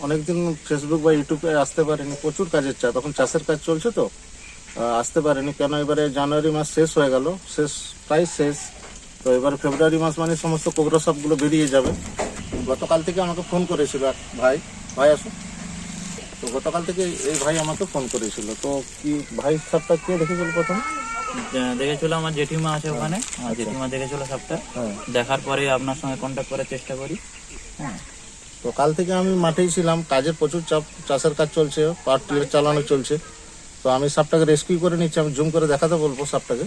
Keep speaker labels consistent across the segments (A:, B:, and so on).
A: অনেকদিন ফেসবুক বা ইউটিউবে আসতে পারেনি প্রচুর কাজের চা তখন চাষের কাজ চলছে তো। আসতে পারেনি। কেন? এবারে জানুয়ারি মাস শেষ হয়ে গেল। শেষ প্রায় শেষ। তো এবার ফেব্রুয়ারি মাস মানে সমস্ত কোবরা সবগুলো বেরিয়ে যাবে। গতকাল থেকে আমাকে ফোন করেছিল এক ভাই। ভাই আসো। তো গতকাল থেকে এই ভাই আমাকে ফোন করেছিল। তো কি ভাই সবটা কে দেখেছিল প্রথম?
B: দেখেছিল আমার জেঠিমা আছে ওখানে। আমার জেঠিমা দেখেছিল সবটা
A: হ্যাঁ।
B: দেখার পরে আপনার সঙ্গে কন্ট্যাক্ট করার চেষ্টা করি। হ্যাঁ।
A: তো কাল থেকে আমি মাঠেই ছিলাম। কাজের প্রচুর চাপ, চাষের কাজ চলছে, পাওয়ার টিলার চালানো চলছে। তো আমি সাপটাকে রেস্কিউ করে নিচ্ছি, আমি জুম করে দেখাতে বলব সাপটাকে।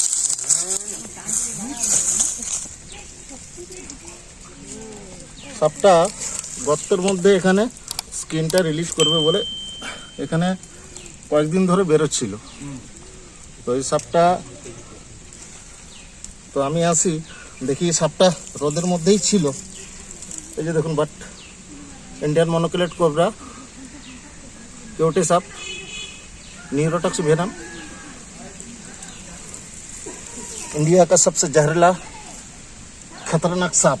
A: সাপটা গর্তের মধ্যে এখানে স্কিনটা রিলিজ করবে বলে এখানে কয়েকদিন ধরে বেরোচ্ছিল তো এই সাপটা তো আমি আসি দেখি এই সাপটা রোদের মধ্যেই ছিল এই যে দেখুন বাট ইন্ডিয়ান মনোকুলেট কোবরা কেউটে সাপ न्यूरोटॉक्स वेनम इंडिया का सबसे जहरीला खतरनाक सांप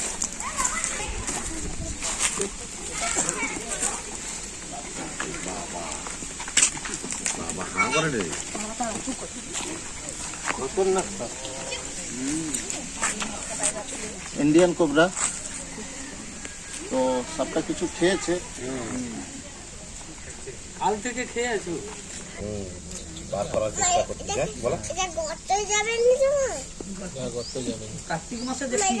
A: ইন্ডিয়ান কোবরা তো সাপটা কিছু খেয়েছে।
B: কাল থেকে খেয়ে আছো মাসে দেখি।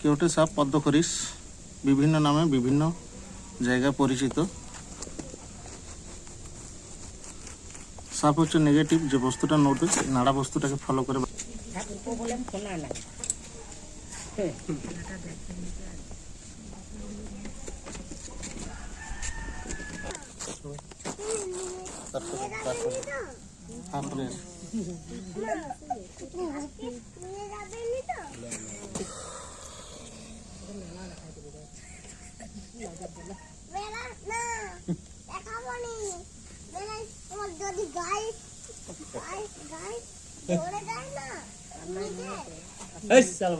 A: কেউটে সাপ পদ্ম করিস। বিভিন্ন নামে বিভিন্ন জায়গায় পরিচিত। সাপ হচ্ছে নেগেটিভ যে বস্তুটা নড়বে নাড়া বস্তুটাকে ফলো করে তারপরে তারপরে তারপরে
C: নিয়ে যাবেন নি তো বেলা না দেখাবো নি বেলা তোমার যদি গায়ে গায়ে গায়ে পড়ে যায় না নিজে
B: চল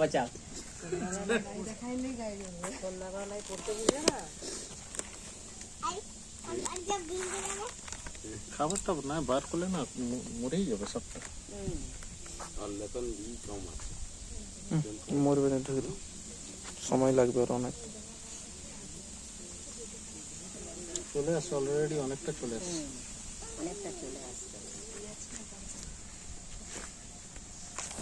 A: খাবার টাবার না বার করলে না মরেই যাবে সবটা।
D: মরবে না ঢুকলো সময় লাগবে আর অনেক।
A: চলে আসছে অলরেডি অনেকটা চলে আসছে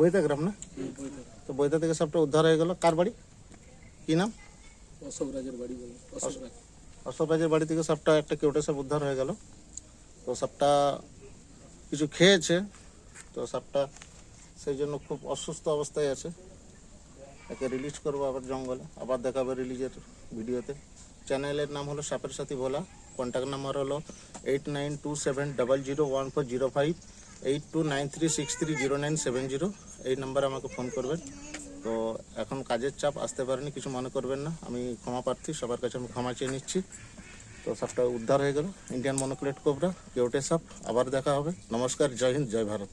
A: বইতে গ্রাম না? তো বইতা থেকে সবটা উদ্ধার হয়ে গেল। কার বাড়ি? কি নাম?
E: অশোক রাজের বাড়ি বলে অশোক
A: রাজের বাড়ি থেকে সাপটা একটা কেউটে সাপ উদ্ধার হয়ে গেল। তো সাপটা কিছু খেয়েছে তো সাপটা সেই জন্য খুব অসুস্থ অবস্থায় আছে। একে রিলিজ করব আবার জঙ্গলে আবার দেখাবে রিলিজের ভিডিওতে। চ্যানেলের নাম হলো সাপের সাথী ভোলা কন্ট্যাক্ট নাম্বার হলো eight nine two seven double zero one four zero five eight two nine three six three zero nine seven zero. এই নাম্বারে আমাকে ফোন করবেন। তো এখন কাজের চাপ আসতে পারেনি, কিছু মনে করবেন না। আমি ক্ষমা প্রার্থী, সবার কাছে আমি ক্ষমা চেয়ে নিচ্ছি। তো সাপটা উদ্ধার হয়ে গেল। ইন্ডিয়ান মনোক্লেট কোবরা, কেউটে সাপ, আবার দেখা হবে। নমস্কার, জয় হিন্দ, জয় ভারত।